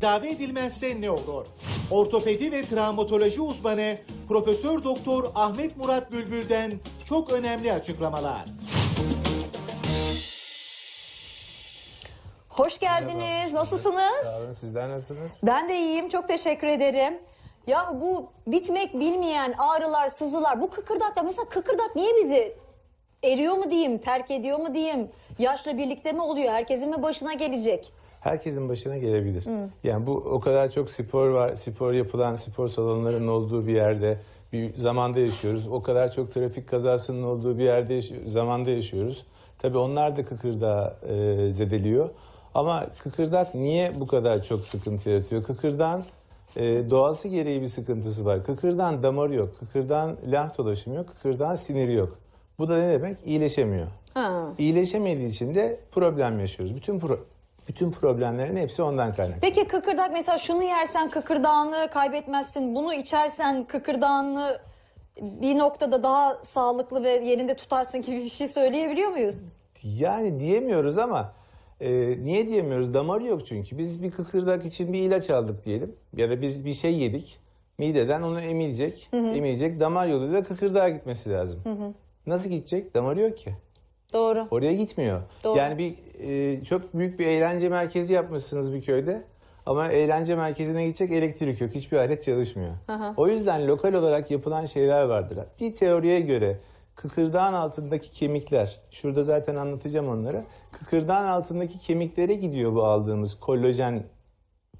Tedavi edilmezse ne olur? Ortopedi ve travmatoloji uzmanı Profesör Doktor Ahmet Murat Bülbül'den çok önemli açıklamalar. Hoş geldiniz. Nasılsınız? Sağ olun. Sizler nasılsınız? Ben de iyiyim. Çok teşekkür ederim. Ya bu bitmek bilmeyen ağrılar, sızılar, bu kıkırdaklar mesela kıkırdak niye bizi eriyor mu diyeyim, terk ediyor mu diyeyim? Yaşla birlikte mi oluyor? Herkesin mi başına gelecek? Herkesin başına gelebilir. Yani bu o kadar çok spor var, spor yapılan spor salonlarının olduğu bir yerde bir zamanda yaşıyoruz. O kadar çok trafik kazasının olduğu bir yerde yaşıyor- zamanda yaşıyoruz. Tabii onlar da kıkırdağı e, zedeliyor. Ama kıkırdak niye bu kadar çok sıkıntı yaratıyor? Kıkırdağın e, doğası gereği bir sıkıntısı var. Kıkırdağın damarı yok, kıkırdağın lenf dolaşımı yok, kıkırdağın siniri yok. Bu da ne demek? İyileşemiyor. Ha. İyileşemediği için de problem yaşıyoruz. Bütün pro- bütün problemlerin hepsi ondan kaynaklı. Peki kıkırdak mesela şunu yersen kıkırdağını kaybetmezsin, bunu içersen kıkırdağını bir noktada daha sağlıklı ve yerinde tutarsın gibi bir şey söyleyebiliyor muyuz? Yani diyemiyoruz ama e, niye diyemiyoruz? Damarı yok çünkü. Biz bir kıkırdak için bir ilaç aldık diyelim ya da bir, bir şey yedik. Mideden onu emilecek, emilecek. Damar yoluyla kıkırdağa gitmesi lazım. Nasıl gidecek? Damarı yok ki. Doğru. Oraya gitmiyor. Doğru. Yani bir e, çok büyük bir eğlence merkezi yapmışsınız bir köyde. Ama eğlence merkezine gidecek elektrik yok. Hiçbir alet çalışmıyor. O yüzden lokal olarak yapılan şeyler vardır. Bir teoriye göre kıkırdağın altındaki kemikler, şurada zaten anlatacağım onları. Kıkırdağın altındaki kemiklere gidiyor bu aldığımız kollajen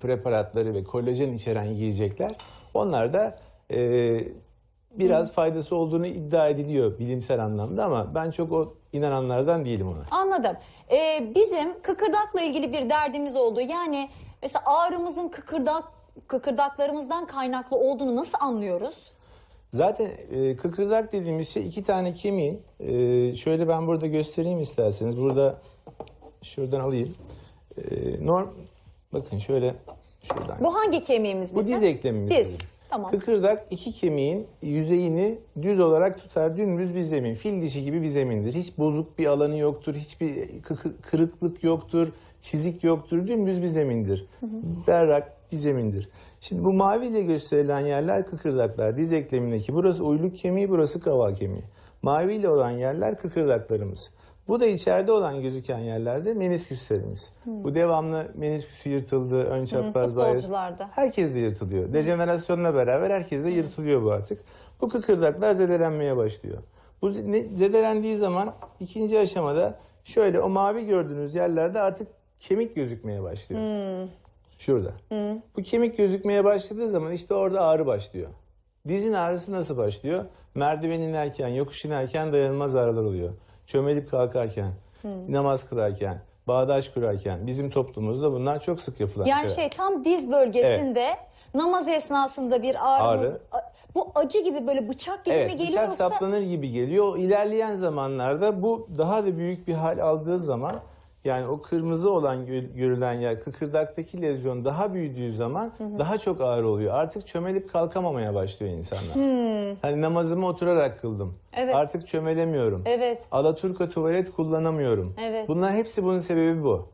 preparatları ve kollajen içeren yiyecekler. Onlar da e, biraz faydası olduğunu iddia ediliyor bilimsel anlamda ama ben çok o inananlardan değilim ona. Anladım. Ee, bizim kıkırdakla ilgili bir derdimiz oldu. Yani mesela ağrımızın kıkırdak kıkırdaklarımızdan kaynaklı olduğunu nasıl anlıyoruz? Zaten e, kıkırdak dediğimiz şey iki tane kemiğin e, şöyle ben burada göstereyim isterseniz. Burada şuradan alayım. E, norm bakın şöyle şuradan. Bu hangi kemiğimiz Bu bizim? diz eklemimiz. Diz. bizim. Tamam. Kıkırdak iki kemiğin yüzeyini düz olarak tutar. Dümdüz bir zemin. Fil dişi gibi bir zemindir. Hiç bozuk bir alanı yoktur. Hiçbir kırıklık yoktur. Çizik yoktur. Dümdüz bir zemindir. Berrak bir zemindir. Şimdi bu maviyle gösterilen yerler kıkırdaklar. Diz eklemindeki. Burası uyluk kemiği, burası kaval kemiği. Maviyle olan yerler kıkırdaklarımız. Bu da içeride olan gözüken yerlerde menisküslerimiz. Bu devamlı menisküsü yırtıldı, ön çapraz bayır. Futbolcularda. Herkes de yırtılıyor. Dejenerasyonla beraber herkes de yırtılıyor bu artık. Bu kıkırdaklar zedelenmeye başlıyor. Bu zedelendiği zaman ikinci aşamada şöyle o mavi gördüğünüz yerlerde artık kemik gözükmeye başlıyor. Şurada. Bu kemik gözükmeye başladığı zaman işte orada ağrı başlıyor. Dizin ağrısı nasıl başlıyor? Merdiven inerken, yokuş inerken dayanılmaz ağrılar oluyor. Çömelip kalkarken, namaz kılarken, bağdaş kurarken bizim toplumumuzda bunlar çok sık yapılan Yani şeyler. şey tam diz bölgesinde namaz esnasında bir ağrımız Ağrı. bu acı gibi böyle bıçak gibi Evet, mi geliyor bıçak yoksa saplanır gibi geliyor. İlerleyen zamanlarda bu daha da büyük bir hal aldığı zaman yani o kırmızı olan gö- görülen yer kıkırdaktaki lezyon daha büyüdüğü zaman daha çok ağır oluyor. Artık çömelip kalkamamaya başlıyor insanlar. Hani namazımı oturarak kıldım. Evet. Artık çömelemiyorum. Evet. Alaturka tuvalet kullanamıyorum. Evet. Bunlar hepsi bunun sebebi bu.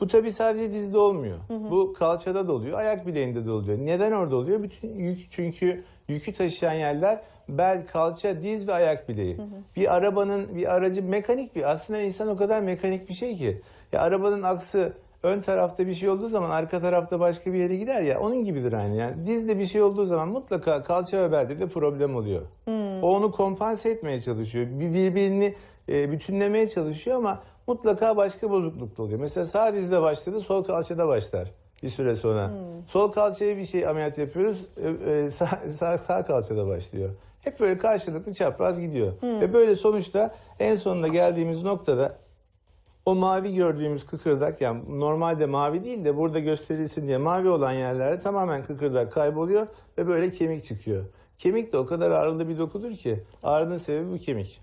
Bu tabii sadece dizde olmuyor. Bu kalçada da oluyor, ayak bileğinde de oluyor. Neden orada oluyor? Bütün yük çünkü yükü taşıyan yerler bel, kalça, diz ve ayak bileği. Bir arabanın, bir aracı mekanik bir. Aslında insan o kadar mekanik bir şey ki. Ya arabanın aksı ön tarafta bir şey olduğu zaman arka tarafta başka bir yere gider ya. Onun gibidir aynı. Yani dizde bir şey olduğu zaman mutlaka kalça ve belde de problem oluyor. O onu kompanse etmeye çalışıyor. Bir birbirini e, bütünlemeye çalışıyor ama mutlaka başka bozukluk da oluyor. Mesela sağ dizde başladı, sol kalçada başlar bir süre sonra. Sol kalçaya bir şey ameliyat yapıyoruz, e, sağ, sağ, sağ kalçada başlıyor. Hep böyle karşılıklı çapraz gidiyor. Ve böyle sonuçta en sonunda geldiğimiz noktada o mavi gördüğümüz kıkırdak yani normalde mavi değil de burada gösterilsin diye mavi olan yerlerde tamamen kıkırdak kayboluyor ve böyle kemik çıkıyor. Kemik de o kadar ağrılı bir dokudur ki ağrının sebebi bu kemik.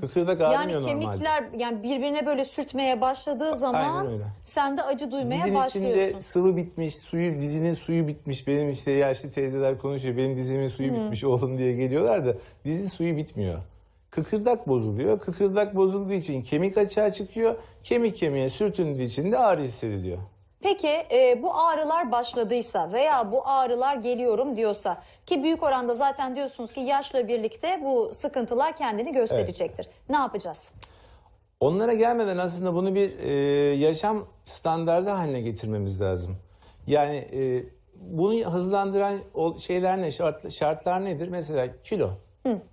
Kıkırdak yani ağrımıyor normalde. kemikler yani birbirine böyle sürtmeye başladığı zaman sen de acı duymaya Dizin başlıyorsun. içinde sıvı bitmiş, suyu dizinin suyu bitmiş. Benim işte yaşlı teyzeler konuşuyor. Benim dizimin suyu bitmiş oğlum diye geliyorlar da dizin suyu bitmiyor. Kıkırdak bozuluyor. Kıkırdak bozulduğu için kemik açığa çıkıyor. Kemik kemiğe sürtündüğü için de ağrı hissediliyor. Peki e, bu ağrılar başladıysa veya bu ağrılar geliyorum diyorsa ki büyük oranda zaten diyorsunuz ki yaşla birlikte bu sıkıntılar kendini gösterecektir. Ne yapacağız? Onlara gelmeden aslında bunu bir e, yaşam standardı haline getirmemiz lazım. Yani e, bunu hızlandıran o şeyler ne, şart, şartlar nedir? Mesela kilo.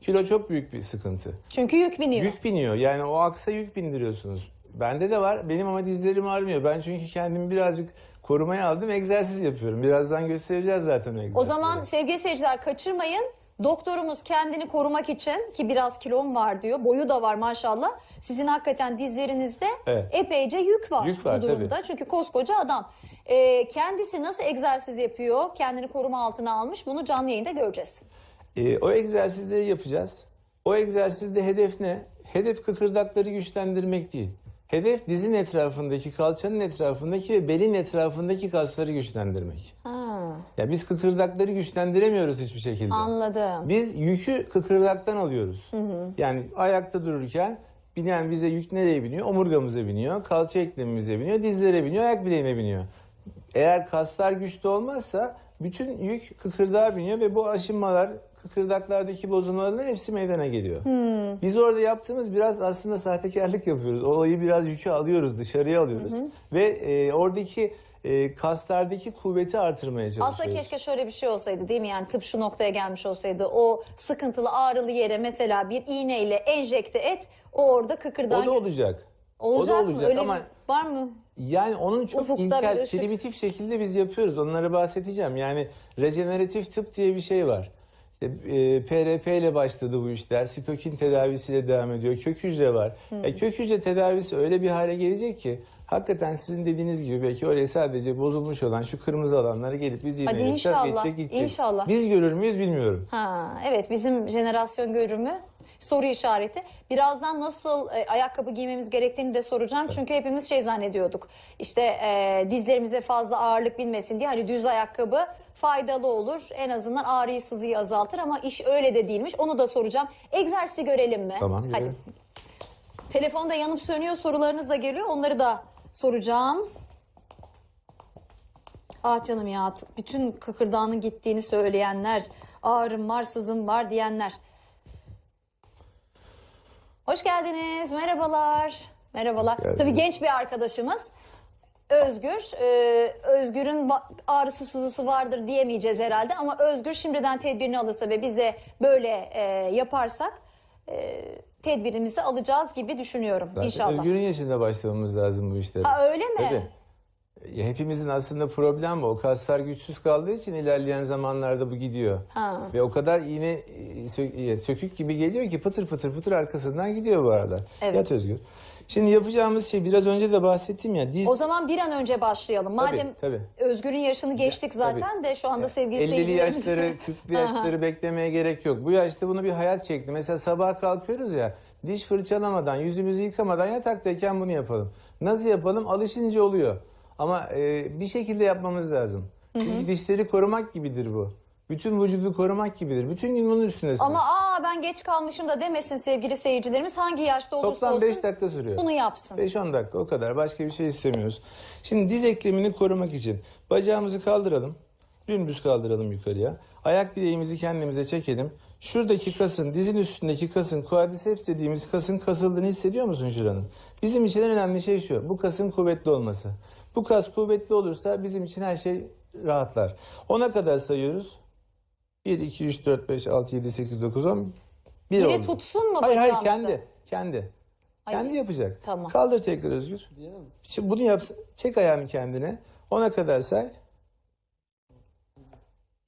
Kilo çok büyük bir sıkıntı. Çünkü yük biniyor. Yük biniyor. Yani o aksa yük bindiriyorsunuz. Bende de var. Benim ama dizlerim ağrımıyor. Ben çünkü kendimi birazcık korumaya aldım. Egzersiz yapıyorum. Birazdan göstereceğiz zaten egzersizleri. O zaman sevgili seyirciler kaçırmayın. Doktorumuz kendini korumak için ki biraz kilom var diyor. Boyu da var maşallah. Sizin hakikaten dizlerinizde Evet. epeyce yük var, Yük var, bu durumda. Çünkü koskoca adam. Ee, kendisi nasıl egzersiz yapıyor? Kendini koruma altına almış. Bunu canlı yayında göreceğiz. Ee, o egzersizleri yapacağız. O egzersizde hedef ne? Hedef kıkırdakları güçlendirmek değil. Hedef dizin etrafındaki, kalçanın etrafındaki ve belin etrafındaki kasları güçlendirmek. Ha, Ya biz kıkırdakları güçlendiremiyoruz hiçbir şekilde. anladım. Biz yükü kıkırdaktan alıyoruz. Yani ayakta dururken binen bize yük nereye biniyor? Omurgamıza biniyor, kalça eklemimize biniyor, dizlere biniyor, ayak bileğine biniyor. Eğer kaslar güçlü olmazsa bütün yük kıkırdağa biniyor ve bu aşınmalar, kıkırdaklardaki bozulmaların hepsi meydana geliyor. Biz orada yaptığımız biraz aslında sahtekarlık yapıyoruz. Olayı biraz yükü alıyoruz, dışarıya alıyoruz. Ve e, oradaki e, kaslardaki kuvveti artırmaya çalışıyoruz. Aslında keşke şöyle bir şey olsaydı değil mi? Yani tıp şu noktaya gelmiş olsaydı. O sıkıntılı ağrılı yere mesela bir iğneyle enjekte et. O orada kıkırdağı... O da olacak. olacak, o da mı? olacak Öyle ama bir- var mı? yani onun çok Ufukta ilkel, primitif şekilde biz yapıyoruz. Onları bahsedeceğim. Yani rejeneratif tıp diye bir şey var. İşte, e, PRP ile başladı bu işler. Sitokin tedavisiyle devam ediyor. Kök hücre var. E, kök hücre tedavisi öyle bir hale gelecek ki hakikaten sizin dediğiniz gibi belki öyle sadece bozulmuş olan şu kırmızı alanları gelip biz yine geçecek, gidecek. inşallah. Biz görür müyüz bilmiyorum. Ha, evet bizim jenerasyon görümü soru işareti. Birazdan nasıl e, ayakkabı giymemiz gerektiğini de soracağım. Çünkü hepimiz şey zannediyorduk. İşte e, dizlerimize fazla ağırlık binmesin diye hani düz ayakkabı faydalı olur. En azından ağrıyı sızıyı azaltır ama iş öyle de değilmiş. Onu da soracağım. Egzersizi görelim mi? Tamam, Hadi. görelim. Telefonda yanıp sönüyor sorularınız da geliyor. Onları da soracağım. Ah canım ya bütün kıkırdağının gittiğini söyleyenler, ağrım var, sızım var diyenler. Hoş geldiniz, merhabalar. Merhabalar. geldiniz. Tabii genç bir arkadaşımız. Özgür. Ee, Özgür'ün ağrısı sızısı vardır diyemeyeceğiz herhalde ama Özgür şimdiden tedbirini alırsa ve biz de böyle e, yaparsak e, tedbirimizi alacağız gibi düşünüyorum Zaten inşallah. Özgür'ün yaşında başlamamız lazım bu işlere. Ha öyle mi? Tabii. Ya hepimizin aslında problem bu. O kaslar güçsüz kaldığı için ilerleyen zamanlarda bu gidiyor. Ha. Ve o kadar iğne e, sö- e, sökük gibi geliyor ki pıtır pıtır pıtır arkasından gidiyor bu arada. Evet. Yat Özgür. Şimdi yapacağımız şey biraz önce de bahsettim ya. Diz O zaman bir an önce başlayalım. Madem tabii. Özgür'ün yaşını geçtik zaten tabii. de şu anda sevgili 50'li seyircilerimiz- yaşları, 40'lı yaşları beklemeye gerek yok. Bu yaşta bunu bir hayat şekli. Mesela sabah kalkıyoruz ya, diş fırçalamadan, yüzümüzü yıkamadan yataktayken bunu yapalım. Nasıl yapalım? Alışınca oluyor. Ama e, bir şekilde yapmamız lazım. Çünkü dişleri korumak gibidir bu. Bütün vücudu korumak gibidir. Bütün gün bunun üstündesiniz. Ama aa ben geç kalmışım da demesin sevgili seyircilerimiz. Hangi yaşta olursa Toplam olsun 5 dakika sürüyor. bunu yapsın. 5-10 dakika o kadar. Başka bir şey istemiyoruz. Şimdi diz eklemini korumak için bacağımızı kaldıralım. Dümdüz kaldıralım yukarıya. Ayak bileğimizi kendimize çekelim. Şuradaki kasın, dizin üstündeki kasın, quadriceps dediğimiz kasın kasıldığını hissediyor musun şuranın? Bizim için en önemli şey şu. Bu kasın kuvvetli olması. Bu kas kuvvetli olursa bizim için her şey rahatlar. 10'a kadar sayıyoruz. 1, 2, 3, 4, 5, 6, 7, 8, 9, 10. Bir Biri oldu. tutsun mu Hayır hayır bacağımızı? kendi. Kendi. Hayır. Kendi yapacak. Tamam. Kaldır tekrar Özgür. Şimdi bunu yap. Çek ayağını kendine. Ona kadar say.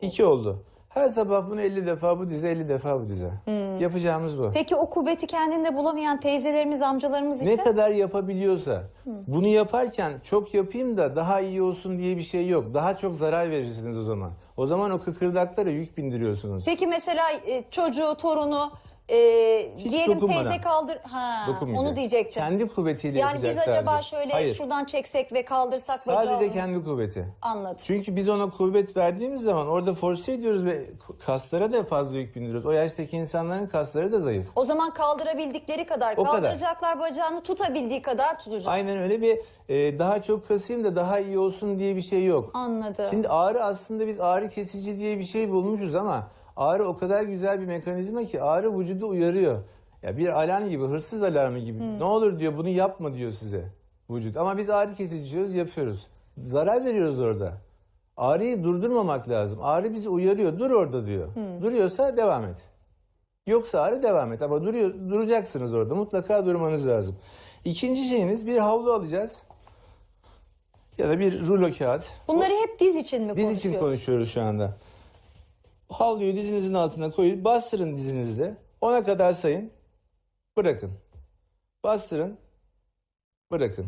İki oldu. Her sabah bunu 50 defa bu dize 50 defa bu dize. Hmm. Yapacağımız bu. Peki o kuvveti kendinde bulamayan teyzelerimiz, amcalarımız için? Ne kadar yapabiliyorsa. Bunu yaparken çok yapayım da daha iyi olsun diye bir şey yok. Daha çok zarar verirsiniz o zaman. O zaman o kıkırdaklara yük bindiriyorsunuz. Peki mesela e, çocuğu, torunu e, Hiç diyelim dokunmadan. teyze kaldır. Ha, Dokunmayacak. onu diyecektim. Kendi kuvvetiyle yani biz yapacak acaba sadece. şöyle Hayır. şuradan çeksek ve kaldırsak Sadece bacağı kendi kuvveti. anladım. Çünkü biz ona kuvvet verdiğimiz zaman orada force ediyoruz ve kaslara da fazla yük bindiriyoruz. O yaştaki insanların kasları da zayıf. O zaman kaldırabildikleri kadar O kadar. kaldıracaklar bacağını tutabildiği kadar tutacak. Aynen öyle bir e, daha çok kasayım da daha iyi olsun diye bir şey yok. Anladım. Şimdi ağrı aslında biz ağrı kesici diye bir şey bulmuşuz ama ağrı o kadar güzel bir mekanizma ki ağrı vücudu uyarıyor. Ya bir alarm gibi, hırsız alarmı gibi. Ne olur diyor bunu yapma diyor size vücut. Ama biz ağrı kesici yapıyoruz. Zarar veriyoruz orada. Ağrıyı durdurmamak lazım. Ağrı bizi uyarıyor. Dur orada diyor. Duruyorsa devam et. Yoksa ağrı devam et. Ama duruyor, duracaksınız orada. Mutlaka durmanız lazım. İkinci şeyiniz bir havlu alacağız. Ya da bir rulo kağıt. Bunları hep diz için mi Diz konuşuyoruz? için konuşuyoruz şu anda. Havluyu dizinizin altına koyun. Bastırın dizinizde. Ona kadar sayın. Bırakın. Bastırın. Bırakın.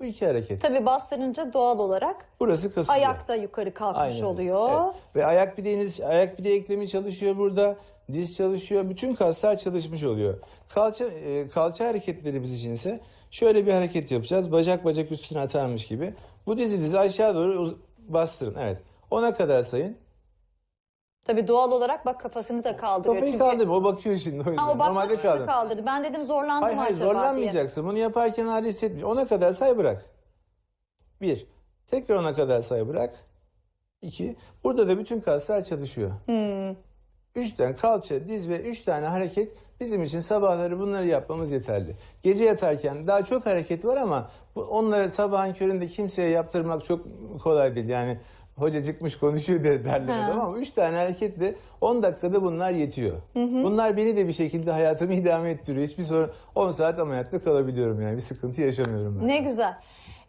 Bu iki hareket. Tabii bastırınca doğal olarak Burası kasılıyor. ayakta yukarı kalkmış Aynen oluyor. Evet. Ve ayak bileğiniz, ayak bileği eklemi çalışıyor burada. Diz çalışıyor. Bütün kaslar çalışmış oluyor. Kalça e, kalça hareketlerimiz içinse şöyle bir hareket yapacağız. Bacak bacak üstüne atarmış gibi. Bu dizinizi aşağı doğru uz- bastırın. Evet. Ona kadar sayın. Tabii doğal olarak bak kafasını da kaldırıyor. Kafayı Çünkü kaldırma. O bakıyor şimdi. O yüzden. O bak Normalde kafasını kaldırdı. Ben dedim zorlandım Hayır hayır acaba zorlanmayacaksın. Bunu yaparken ağrı hissetmiyor. Ona kadar say bırak. Bir. Tekrar ona kadar say bırak. İki. Burada da bütün kaslar çalışıyor. Hmm. Üç tane kalça, diz ve üç tane hareket bizim için sabahları bunları yapmamız yeterli. Gece yatarken daha çok hareket var ama bu, onları sabahın köründe kimseye yaptırmak çok kolay değil. Yani hoca çıkmış konuşuyor der, derler ama üç tane hareketle 10 dakikada bunlar yetiyor. Bunlar beni de bir şekilde hayatımı idame ettiriyor. Hiçbir sorun 10 saat ameliyatta kalabiliyorum yani bir sıkıntı yaşamıyorum ben. Ne güzel.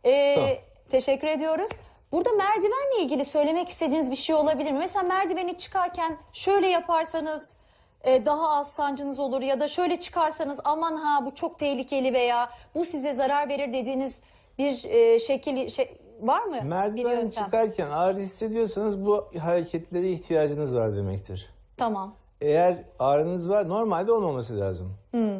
Ee, Tamam. Teşekkür ediyoruz. Burada merdivenle ilgili söylemek istediğiniz bir şey olabilir mi? Mesela merdiveni çıkarken şöyle yaparsanız e, daha az sancınız olur ya da şöyle çıkarsanız aman ha bu çok tehlikeli veya bu size zarar verir dediğiniz bir e, şekil şey, var mı? Merdiven çıkarken ağrı hissediyorsanız bu hareketlere ihtiyacınız var demektir. Tamam. Eğer ağrınız var normalde olmaması lazım.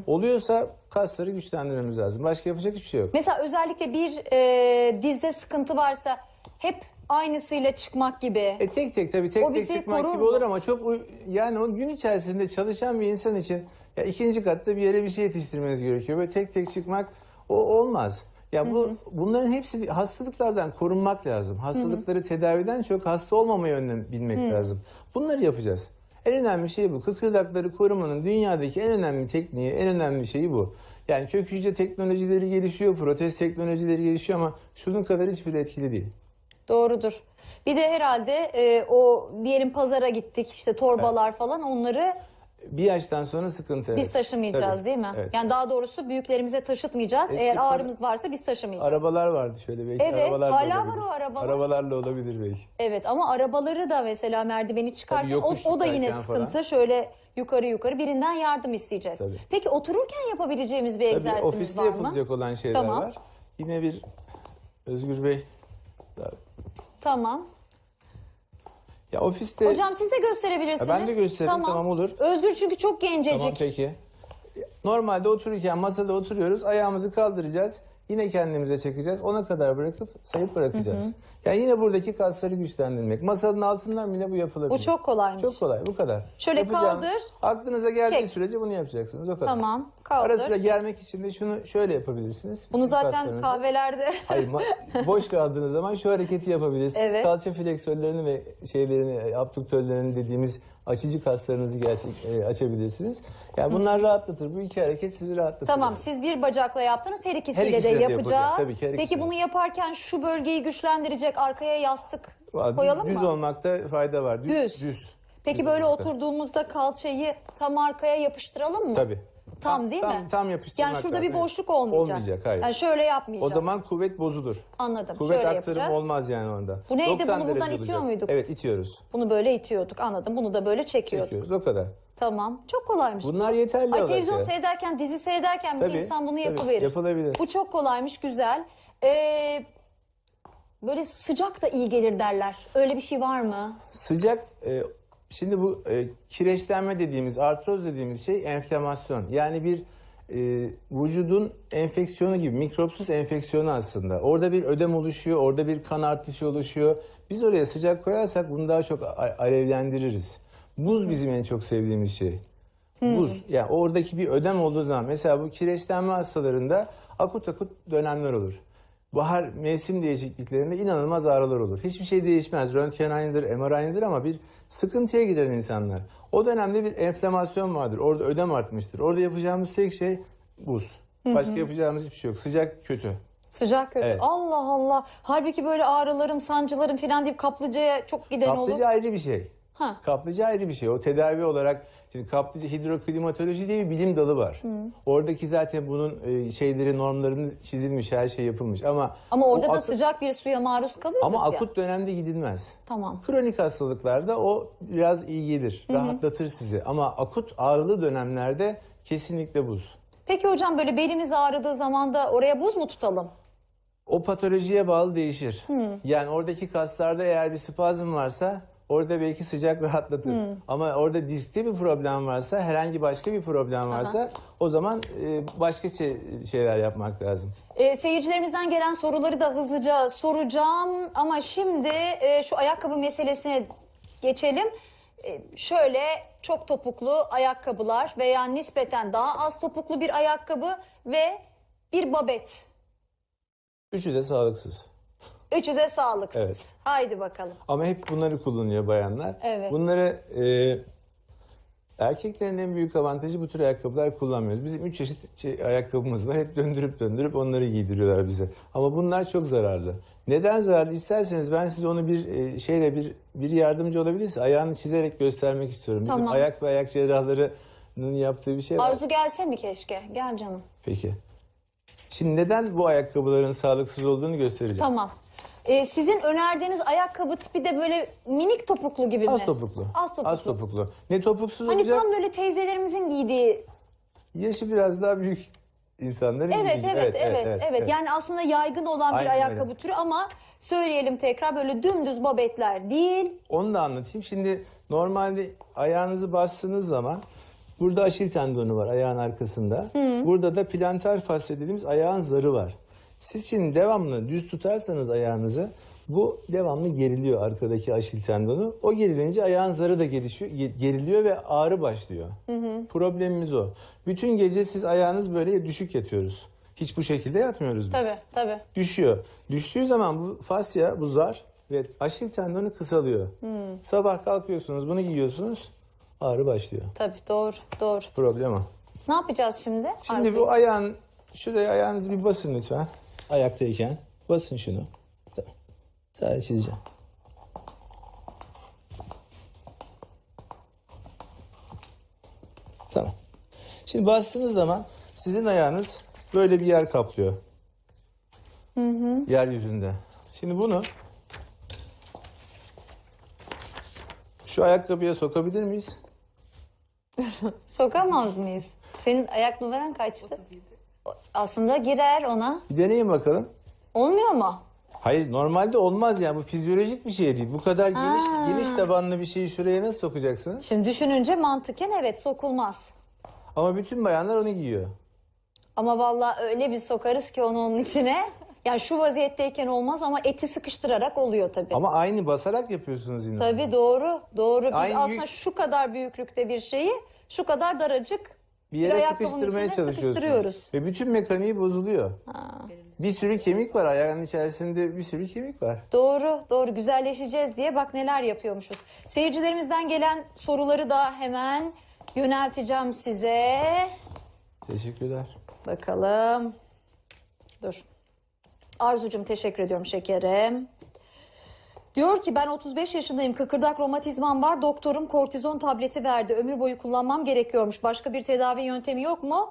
Oluyorsa kasları güçlendirmemiz lazım. Başka yapacak hiçbir şey yok. Mesela özellikle bir e, dizde sıkıntı varsa hep aynısıyla çıkmak gibi. E tek tek tabii tek O tek çıkmak gibi mu? olur ama çok yani o gün içerisinde çalışan bir insan için ya ikinci katta bir yere bir şey yetiştirmeniz gerekiyor. Böyle tek tek çıkmak o olmaz. Ya bu bunların hepsi hastalıklardan korunmak lazım. Hastalıkları tedaviden çok hasta olmamayı önlem bilmek lazım. Bunları yapacağız. En önemli şey bu. Kıkırdakları korumanın dünyadaki en önemli tekniği, en önemli şeyi bu. Yani kök hücre teknolojileri gelişiyor, protez teknolojileri gelişiyor ama şunun kadar hiçbir etkili değil. Doğrudur. Bir de herhalde e, o diyelim pazara gittik işte torbalar falan onları Bir yaştan sonra sıkıntı. evet. biz taşımayacağız Tabii, değil mi? Evet. Yani daha doğrusu büyüklerimize taşıtmayacağız. Eski Eğer para- ağrımız varsa biz taşımayacağız. Arabalar vardı şöyle belki. Evet, arabalarla hala olabilir. var o arabalar. Arabalarla olabilir belki. Evet ama arabaları da mesela merdiveni çıkarken o, yokuş o da yine sıkıntı. falan. Şöyle yukarı yukarı birinden yardım isteyeceğiz. Tabii. Peki otururken yapabileceğimiz bir Tabii ofiste var mı? yapılacak olan şeyler Tamam. var. Yine bir Özgür Bey. Tamam. Ya ofiste Hocam siz de gösterebilirsiniz. Ya ben de gösteririm, tamam, olur. Özgür çünkü çok gencecik. Tamam peki. Normalde otururken masada oturuyoruz. Ayağımızı kaldıracağız. Yine kendimize çekeceğiz. Ona kadar bırakıp sayıp bırakacağız. Yani yine buradaki kasları güçlendirmek. Masanın altından bile bu yapılabilir. Bu çok kolaymış. Çok kolay bu kadar. Şöyle kaldır. Aklınıza geldiği Çek. sürece bunu yapacaksınız o kadar. Tamam, kaldır. Ara sıra germek için de şunu şöyle yapabilirsiniz. Bunu zaten kaslarınızı. kahvelerde Hayır ma- boş kaldığınız zaman şu hareketi yapabilirsiniz. Evet. Kalça fleksörlerini ve şeylerini abduktörlerini dediğimiz açıcı kaslarınızı gerçek e, açabilirsiniz. Yani bunlar rahatlatır. Bu iki hareket sizi rahatlatır. Tamam siz bir bacakla yaptınız her ikisiyle Her de ikisiyle de yapacağız. yapılacak, tabii ki her Peki ikisiyle. bunu yaparken şu bölgeyi güçlendirecek arkaya yastık Düz- koyalım düz mı? olmakta fayda var. Düz. Düz. düz. Peki Düz böyle olmakta. oturduğumuzda kalçayı tam arkaya yapıştıralım mı? Tabii. Tam değil tam, mi? Tam yapıştırmak Yani şurada lazım, bir evet. boşluk olmayacak. Olmayacak hayır. Yani şöyle o yapmayacağız. zaman kuvvet bozulur. anladım. Kuvvet şöyle aktarımı yapacağız. olmaz yani onda. Bu neydi? 90 Bunu buradan derece itiyor muyduk? Evet itiyoruz. Bunu böyle itiyorduk anladım. Bunu da böyle çekiyorduk. Çekiyoruz o kadar. Tamam. Çok kolaymış. Bunlar yeterli Ay olarak televizyon ya. seyrederken, dizi seyrederken bir Tabii, insan bunu tabii. yapıverir. Yapılabilir. Bu çok kolaymış, güzel. Ee, böyle sıcak da iyi gelir derler. Öyle bir şey var mı? Sıcak e, Şimdi bu e, kireçlenme dediğimiz, artroz dediğimiz şey enflamasyon. Yani bir e, vücudun enfeksiyonu gibi, mikropsuz enfeksiyonu aslında. Orada bir ödem oluşuyor, orada bir kan artışı oluşuyor. Biz oraya sıcak koyarsak bunu daha çok alevlendiririz. Buz bizim en çok sevdiğimiz şey. Buz. Yani oradaki bir ödem olduğu zaman mesela bu kireçlenme hastalarında akut akut dönemler olur. Bahar mevsim değişikliklerinde inanılmaz ağrılar olur. Hiçbir şey değişmez. Röntgen aynıdır, MR aynıdır ama bir sıkıntıya girer insanlar. O dönemde bir enflamasyon vardır. Orada ödem artmıştır. Orada yapacağımız tek şey buz. Başka yapacağımız hiçbir şey yok. Sıcak kötü. Sıcak kötü. Evet. Allah Allah. Halbuki böyle ağrılarım, sancılarım falan deyip kaplıcaya çok giden olur. Kaplıca ayrı bir şey. Ha. Kaplıca ayrı bir şey. O tedavi olarak şimdi kaplıca hidroklimatoloji diye bir bilim dalı var. Oradaki zaten bunun e, şeyleri normlarını çizilmiş, her şey yapılmış ama Ama orada o da akut- sıcak bir suya maruz kalıyoruz ama ya. akut dönemde gidilmez. Tamam. Kronik hastalıklarda o biraz iyi gelir, rahatlatır sizi. Ama akut ağrılı dönemlerde kesinlikle buz. Peki hocam böyle belimiz ağrıdığı zaman da oraya buz mu tutalım? O patolojiye bağlı değişir. Yani oradaki kaslarda eğer bir spazm varsa orada belki sıcak rahatlatır. Ama orada diskte bir problem varsa, herhangi başka bir problem varsa o zaman e, başka şey, şeyler yapmak lazım. Ee, seyircilerimizden gelen soruları da hızlıca soracağım ama şimdi e, şu ayakkabı meselesine geçelim. E, şöyle çok topuklu ayakkabılar veya nispeten daha az topuklu bir ayakkabı ve bir babet. Üçü de sağlıksız. Üçü de sağlıksız. Evet. Haydi bakalım. Ama hep bunları kullanıyor bayanlar. Evet. Bunları e, erkeklerin en büyük avantajı bu tür ayakkabılar kullanmıyoruz. Bizim üç çeşit şey- ayakkabımız var. Hep döndürüp döndürüp onları giydiriyorlar bize. Ama bunlar çok zararlı. Neden zararlı isterseniz ben size onu bir e, şeyle bir bir yardımcı olabilirse ayağını çizerek göstermek istiyorum. Bizim Tamam. ayak ve ayak cerrahlarının yaptığı bir şey var. Arzu gelse mi keşke? Gel canım. Peki. Şimdi neden bu ayakkabıların sağlıksız olduğunu göstereceğim. Tamam. Ee, sizin önerdiğiniz ayakkabı tipi de böyle minik topuklu gibi mi? Az topuklu. Az topuklu. Az topuklu. Ne topuksuz Hani olacak? tam böyle teyzelerimizin giydiği Yaşı biraz daha büyük insanların Evet, giydiği- evet, evet, evet, Yani aslında yaygın olan bir Aynen ayakkabı öyle. türü ama söyleyelim tekrar böyle dümdüz babetler değil. Onu da anlatayım. Şimdi normalde ayağınızı bastığınız zaman burada aşil tendonu var ayağın arkasında. Burada da plantar fasya dediğimiz ayağın zarı var. Siz şimdi devamlı düz tutarsanız ayağınızı bu devamlı geriliyor arkadaki aşil tendonu. O gerilince ayağın zarı da gelişiyor, ge- geriliyor ve ağrı başlıyor. Problemimiz o. Bütün gece siz ayağınız böyle düşük yatıyoruz. Hiç bu şekilde yatmıyoruz biz. Tabii tabii. düşüyor. Düştüğü zaman bu fasya, bu zar ve aşil tendonu kısalıyor. Sabah kalkıyorsunuz, bunu giyiyorsunuz, ağrı başlıyor. Tabii doğru doğru. Problem o. Ne yapacağız şimdi? Şimdi Arzu? bu ayağın, şuraya ayağınızı bir basın lütfen. Ayaktayken. Basın şunu. Tamam. Sadece çizeceğim. Tamam. Şimdi bastığınız zaman sizin ayağınız böyle bir yer kaplıyor. Yeryüzünde. Şimdi bunu şu ayakkabıya sokabilir miyiz? Sokamaz mıyız? Senin ayak numaran kaçtı? Aslında girer ona. Bir deneyin bakalım. Olmuyor mu? Hayır normalde olmaz yani bu fizyolojik bir şey değil. Bu kadar geniş geniş tabanlı bir şeyi şuraya nasıl sokacaksınız? Şimdi düşününce mantıken evet sokulmaz. Ama bütün bayanlar onu giyiyor. Ama vallahi öyle bir sokarız ki onu onun içine. Yani şu vaziyetteyken olmaz ama eti sıkıştırarak oluyor tabii. Ama aynı basarak yapıyorsunuz yine. Tabii doğru, doğru. Biz Aynı aslında yük- şu kadar büyüklükte bir şeyi şu kadar daracık Bir yere ayakkabının sıkıştırmaya içine çalışıyorsunuz. sıkıştırıyoruz. Ve bütün mekaniği bozuluyor. Bir sürü kemik var ayağın içerisinde bir sürü kemik var. Doğru, doğru. Güzelleşeceğiz diye bak neler yapıyormuşuz. Seyircilerimizden gelen soruları da hemen yönelteceğim size. Teşekkürler. Bakalım. Dur. Arzucum teşekkür ediyorum şekerim. Diyor ki ben 35 yaşındayım. Kıkırdak romatizmam var. Doktorum kortizon tableti verdi. Ömür boyu kullanmam gerekiyormuş. Başka bir tedavi yöntemi yok mu?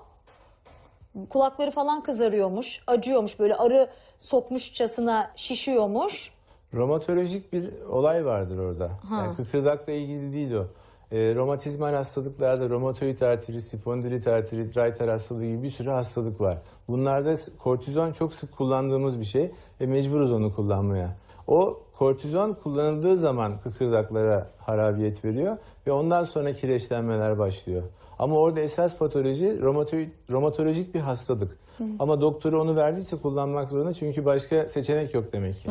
Kulakları falan kızarıyormuş. Acıyormuş. Böyle arı sokmuşçasına şişiyormuş. Romatolojik bir olay vardır orada. Yani kıkırdakla ilgili değil o. E, romatizmal hastalıklarda romatoid artrit, spondilit artrit, Reiter hastalığı gibi bir sürü hastalık var. Bunlarda kortizon çok sık kullandığımız bir şey ve mecburuz onu kullanmaya. O kortizon kullanıldığı zaman kıkırdaklara harabiyet veriyor ve ondan sonra kireçlenmeler başlıyor. Ama orada esas patoloji romato- romatolojik bir hastalık. Ama doktoru onu verdiyse kullanmak zorunda çünkü başka seçenek yok demek ki.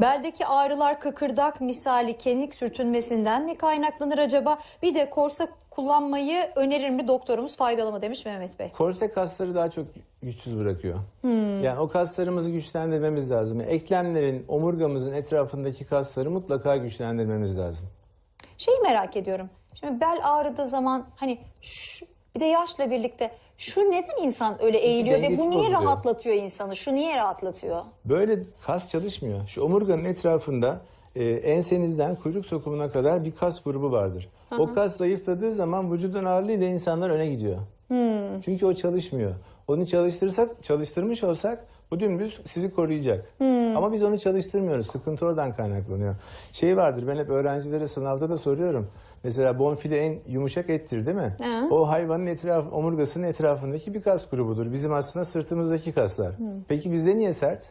Beldeki ağrılar kıkırdak misali kemik sürtünmesinden mi kaynaklanır acaba? Bir de korse kullanmayı önerir mi doktorumuz faydalı mı demiş Mehmet Bey. Korse kasları daha çok güçsüz bırakıyor. Yani o kaslarımızı güçlendirmemiz lazım. Eklemlerin, omurgamızın etrafındaki kasları mutlaka güçlendirmemiz lazım. Şeyi merak ediyorum. Şimdi bel ağrıdığı zaman hani şu, bir de yaşla birlikte şu neden insan öyle eğiliyor ve dengesi bu niye bozuluyor. rahatlatıyor insanı? Şu niye rahatlatıyor? Böyle kas çalışmıyor. Şu omurganın etrafında e, ensenizden kuyruk sokumuna kadar bir kas grubu vardır. O kas zayıfladığı zaman vücudun ağırlığıyla insanlar öne gidiyor. Çünkü o çalışmıyor. Onu çalıştırsak, çalıştırmış olsak bu dümdüz sizi koruyacak. Ama biz onu çalıştırmıyoruz. Sıkıntı oradan kaynaklanıyor. Şey vardır ben hep öğrencilere sınavda da soruyorum. Mesela bonfile en yumuşak ettir değil mi? Hı. O hayvanın etraf, omurgasının etrafındaki bir kas grubudur. Bizim aslında sırtımızdaki kaslar. Peki bizde niye sert?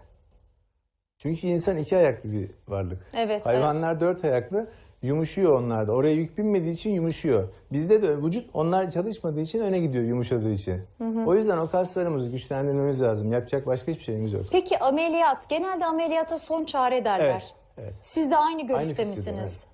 Çünkü insan iki ayaklı bir varlık. Evet, Hayvanlar dört ayaklı. Yumuşuyor onlar da. Oraya yük binmediği için yumuşuyor. Bizde de vücut onlar çalışmadığı için öne gidiyor yumuşadığı için. O yüzden o kaslarımızı güçlendirmemiz lazım. Yapacak başka hiçbir şeyimiz yok. Peki ameliyat, genelde ameliyata son çare derler. Evet. Evet. Siz de aynı görüşte fikirde, misiniz?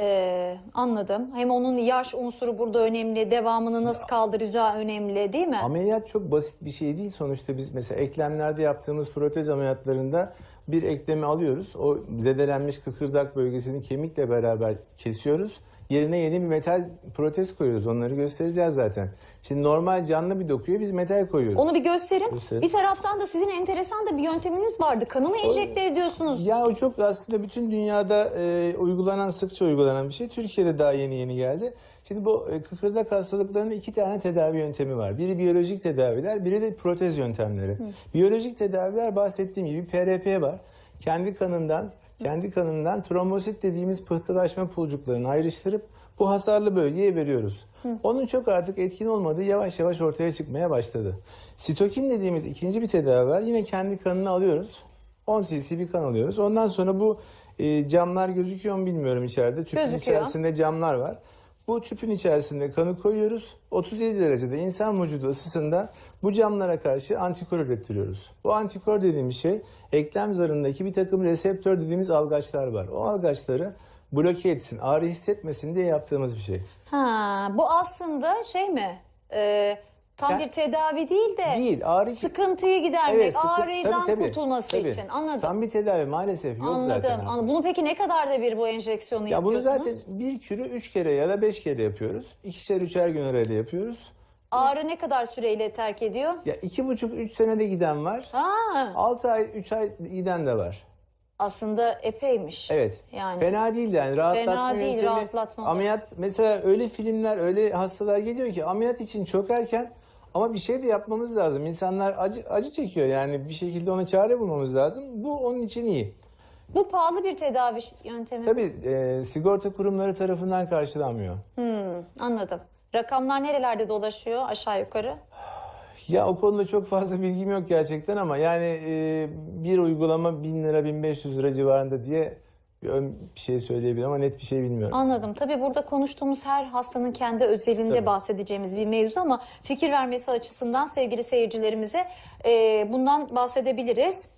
Ee, anladım. Hem onun yaş unsuru burada önemli, devamını nasıl kaldıracağı önemli değil mi? Ameliyat çok basit bir şey değil. Sonuçta biz mesela eklemlerde yaptığımız protez ameliyatlarında bir eklemi alıyoruz. O zedelenmiş kıkırdak bölgesini kemikle beraber kesiyoruz. Yerine yeni bir metal protez koyuyoruz. Onları göstereceğiz zaten. Şimdi normal canlı bir dokuya biz metal koyuyoruz. Onu bir gösterin. Gösterin. Bir taraftan da sizin enteresan da bir yönteminiz vardı. Kanı mı enjekte ediyorsunuz? Ya o çok aslında bütün dünyada e, uygulanan, sıkça uygulanan bir şey. Türkiye'de daha yeni yeni geldi. Şimdi bu e, kıkırdak hastalıklarının iki tane tedavi yöntemi var. Biri biyolojik tedaviler, biri de protez yöntemleri. Biyolojik tedaviler bahsettiğim gibi PRP var. Kendi kanından, kendi kanından trombosit dediğimiz pıhtılaşma pulcuklarını ayrıştırıp bu hasarlı bölgeye veriyoruz. Onun çok artık etkin olmadığı yavaş yavaş ortaya çıkmaya başladı. Sitokin dediğimiz ikinci bir tedavi var. Yine kendi kanını alıyoruz. 10 cc bir kan alıyoruz. Ondan sonra bu e, camlar gözüküyor mu bilmiyorum içeride. Tüpün Gözüküyor. içerisinde camlar var. Bu tüpün içerisinde kanı koyuyoruz. 37 derecede insan vücudu ısısında bu camlara karşı antikor ürettiriyoruz. Bu antikor dediğimiz şey eklem zarındaki bir takım reseptör dediğimiz algaçlar var. O algaçları bloke etsin, ağrı hissetmesin diye yaptığımız bir şey. Ha, bu aslında şey mi? Ee, tam bir tedavi değil de Değil, ağrı sıkıntıyı gidermek, sıkı- ağrıdan tabii, tabii, kurtulması tabii. için. Anladım. Tam bir tedavi maalesef yok Anladım. zaten. artık. anladım. Bunu peki ne kadar da bir bu enjeksiyonu Ya bunu yapıyorsunuz? zaten bir kürü üç kere ya da beş kere yapıyoruz. İkişer üçer gün arayla yapıyoruz. Ağrı ne kadar süreyle terk ediyor? Ya iki buçuk üç senede giden var. Ha, Altı ay üç ay giden de var. aslında epeymiş. Evet. Yani. Fena değil yani rahatlatma Fena değil, yöntemi. rahatlatma. Ameliyat mesela öyle filmler öyle hastalar geliyor ki ameliyat için çok erken ama bir şey de yapmamız lazım. İnsanlar acı, acı çekiyor yani bir şekilde ona çare bulmamız lazım. Bu onun için iyi. Bu pahalı bir tedavi yöntemi. Tabii e, sigorta kurumları tarafından karşılanmıyor. Hmm, anladım. Rakamlar nerelerde dolaşıyor aşağı yukarı? Ya o konuda çok fazla bilgim yok gerçekten ama yani e, bir uygulama 1000 lira 1500 lira civarında diye bir, ön- bir şey söyleyebilirim ama net bir şey bilmiyorum. Anladım. Tabii burada konuştuğumuz her hastanın kendi özelinde Tabii. bahsedeceğimiz bir mevzu ama fikir vermesi açısından sevgili seyircilerimize e, bundan bahsedebiliriz.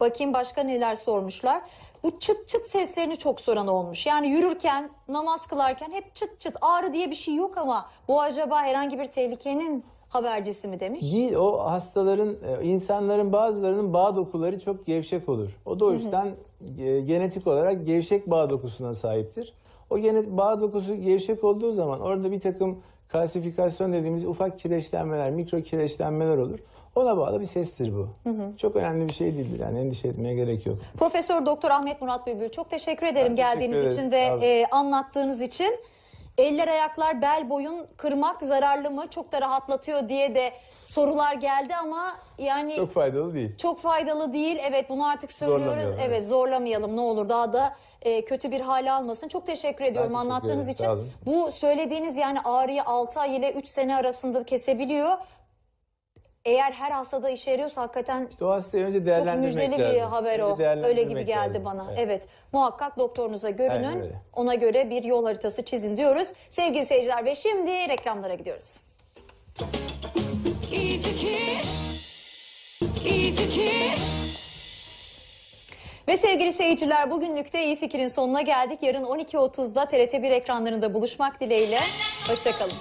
Bakayım başka neler sormuşlar. Bu çıt çıt seslerini çok soran olmuş. Yani yürürken, namaz kılarken hep çıt çıt ağrı diye bir şey yok ama bu acaba herhangi bir tehlikenin habercisi mi demiş? Değil, o hastaların, e, insanların bazılarının bağ dokuları çok gevşek olur. O da o yüzden e, genetik olarak gevşek bağ dokusuna sahiptir. O genetik bağ dokusu gevşek olduğu zaman orada bir takım kalsifikasyon dediğimiz ufak kireçlenmeler, mikro kireçlenmeler olur. Ona bağlı bir sestir bu. Çok önemli bir şey değildir yani endişe etmeye gerek yok. Profesör Doktor Ahmet Murat Bülbül çok teşekkür ederim Ben teşekkür geldiğiniz ederim. için ve e, anlattığınız için. Eller ayaklar bel boyun kırmak zararlı mı? Çok da rahatlatıyor diye de sorular geldi ama yani Çok çok, faydalı değil. faydalı değil. Evet bunu artık söylüyoruz. Zorlamayalım, Evet, evet. zorlamayalım ne olur daha da e, kötü bir hale almasın. Çok teşekkür ediyorum teşekkür anlattığınız ederim, için. olun. Bu söylediğiniz yani ağrıyı 6 ay ile 3 sene arasında kesebiliyor. Eğer her hastada işe yarıyorsa hakikaten İşte o hastayı önce çok değerlendirmek müjdeli lazım. bir haber o. Öyle gibi geldi lazım. bana. Evet. Evet. Muhakkak doktorunuza görünün. Ona göre bir yol haritası çizin diyoruz. Sevgili seyirciler ve şimdi reklamlara gidiyoruz. İyi fikir. İyi fikir. Ve sevgili seyirciler bugünlük de iyi fikrin sonuna geldik. Yarın 12.30'da TRT1 ekranlarında buluşmak dileğiyle. Hoşçakalın.